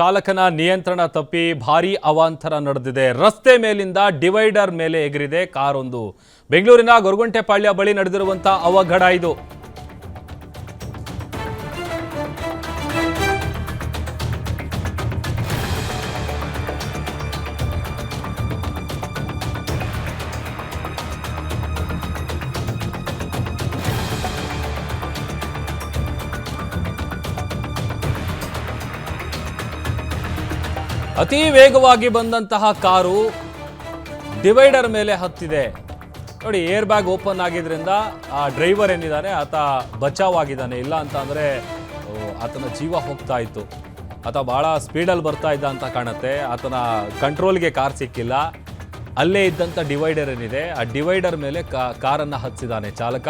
ಚಾಲಕನ ನಿಯಂತ್ರಣ ತಪ್ಪಿ ಭಾರೀ ಅವಾಂತರ ನಡೆದಿದೆ. ರಸ್ತೆ ಮೇಲಿಂದ ಡಿವೈಡರ್ ಮೇಲೆ ಎಗರಿದೆ ಕಾರೊಂದು. ಬೆಂಗಳೂರಿನ ಗೊರಗುಂಟೆಪಾಳ್ಯ ಬಳಿ ನಡೆದಿರುವಂಥ ಅವಘಡ ಇದು. ಅತಿ ವೇಗವಾಗಿ ಬಂದಂತಹ ಕಾರು ಡಿವೈಡರ್ ಮೇಲೆ ಹತ್ತಿದೆ. ನೋಡಿ, ಏರ್ ಬ್ಯಾಗ್ ಓಪನ್ ಆಗಿದ್ರಿಂದ ಆ ಡ್ರೈವರ್ ಏನಿದ್ದಾನೆ ಆತ ಬಚಾವ್ ಆಗಿದ್ದಾನೆ ಇಲ್ಲ ಅಂತ ಅಂದರೆ ಆತನ ಜೀವ ಹೋಗ್ತಾ ಇತ್ತು. ಆತ ಭಾಳ ಸ್ಪೀಡಲ್ಲಿ ಬರ್ತಾ ಇದ್ದ ಅಂತ ಕಾಣುತ್ತೆ. ಆತನ ಕಂಟ್ರೋಲ್ಗೆ ಕಾರ್ ಸಿಕ್ಕಿಲ್ಲ. ಅಲ್ಲೇ ಇದ್ದಂಥ ಡಿವೈಡರ್ ಏನಿದೆ, ಆ ಡಿವೈಡರ್ ಮೇಲೆ ಕಾ, ಕಾರನ್ನು ಚಾಲಕ.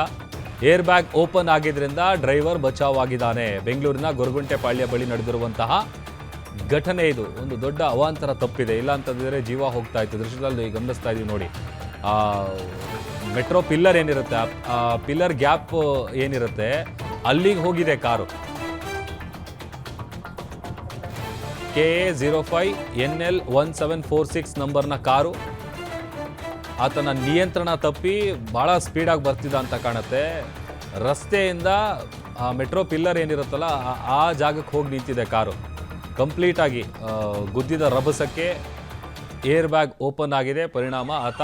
ಏರ್ ಬ್ಯಾಗ್ ಓಪನ್ ಆಗಿದ್ರಿಂದ ಡ್ರೈವರ್ ಬಚಾವ್ ಆಗಿದ್ದಾನೆ. ಬೆಂಗಳೂರಿನ ಗೊರಗುಂಟೆಪಾಳ್ಯ ಬಳಿ ನಡೆದಿರುವಂತಹ ಘಟನೆ ಇದು. ಒಂದು ದೊಡ್ಡ ಅವಾಂತರ ತಪ್ಪಿದೆ. ಇಲ್ಲ ಅಂತಂದರೆ ಜೀವ ಹೋಗ್ತಾ ಇತ್ತು. ದೃಶ್ಯದಲ್ಲಿ ಗಮನಿಸ್ತಾ ಇದೀವಿ ನೋಡಿ. ಆ, ಮೆಟ್ರೋ ಪಿಲ್ಲರ್ ಏನಿರುತ್ತೆ? ಆ- ಪಿಲ್ಲರ್ ಗ್ಯಾಪ್ ಏನಿರುತ್ತೆ? ಅಲ್ಲಿಗೆ ಹೋಗಿದೆ car. K A zero five N L one seven four six ನಂಬರ್ನ ಕಾರು. ಆತನ ನಿಯಂತ್ರಣ ತಪ್ಪಿ ಭಾಳ ಸ್ಪೀಡಾಗಿ ಬರ್ತಿದ್ದ ಅಂತ ಕಾಣುತ್ತೆ. ರಸ್ತೆಯಿಂದ ಆ ಮೆಟ್ರೋ ಪಿಲ್ಲರ್ ಏನಿರುತ್ತಲ್ಲ ಆ ಜಾಗಕ್ಕೆ ಹೋಗಿ ನಿಂತಿದೆ ಕಾರು. ಕಂಪ್ಲೀಟಾಗಿ ಗುದ್ದಿದ ರಭಸಕ್ಕೆ ಏರ್ ಬ್ಯಾಗ್ ಓಪನ್ ಆಗಿದೆ. ಪರಿಣಾಮ ಆತ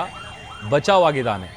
ಬಚಾವ್ ಆಗಿದ್ದಾನೆ.